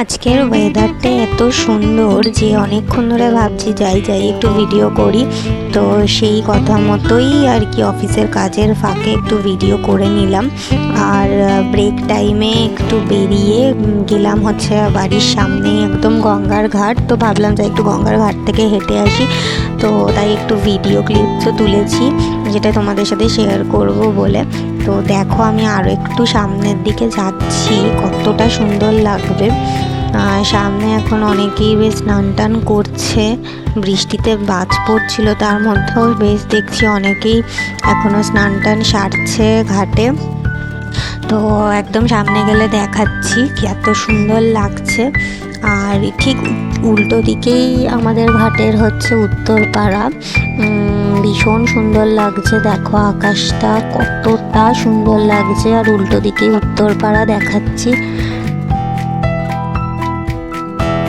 আজকের ওয়েদারটা এত সুন্দর যে অনেকক্ষণ ধরে ভাবছি যাই যাই একটু ভিডিও করি। তো সেই কথা মতোই আর কি অফিসের কাজের ফাঁকে একটু ভিডিও করে নিলাম। আর ব্রেক টাইমে একটু বেরিয়ে গেলাম হচ্ছে বাড়ির সামনে একদম গঙ্গার ঘাট। তো ভাবলাম যে একটু গঙ্গার ঘাট থেকে হেঁটে আসি। তো তাই একটু ভিডিও ক্লিপসও তুলেছি, যেটা তোমাদের সাথে শেয়ার করব বলে। তো দেখো আমি আরও একটু সামনের দিকে যাচ্ছি, কতটা সুন্দর লাগবে। সামনে এখন অনেকেই বেশ স্নান টান করছে। বৃষ্টিতে বাজ পড়ছিল, তার মধ্যেও বেশ দেখছি অনেকেই এখনও স্নান টান সারছে ঘাটে। তো একদম সামনে গেলে দেখাচ্ছি এত সুন্দর লাগছে। আর ঠিক উল্টো দিকেই আমাদের ঘাটের হচ্ছে উত্তরপাড়া। ভীষণ সুন্দর লাগছে, দেখো আকাশটা কতটা সুন্দর লাগছে। আর উল্টো দিকেই উত্তরপাড়া দেখাচ্ছি।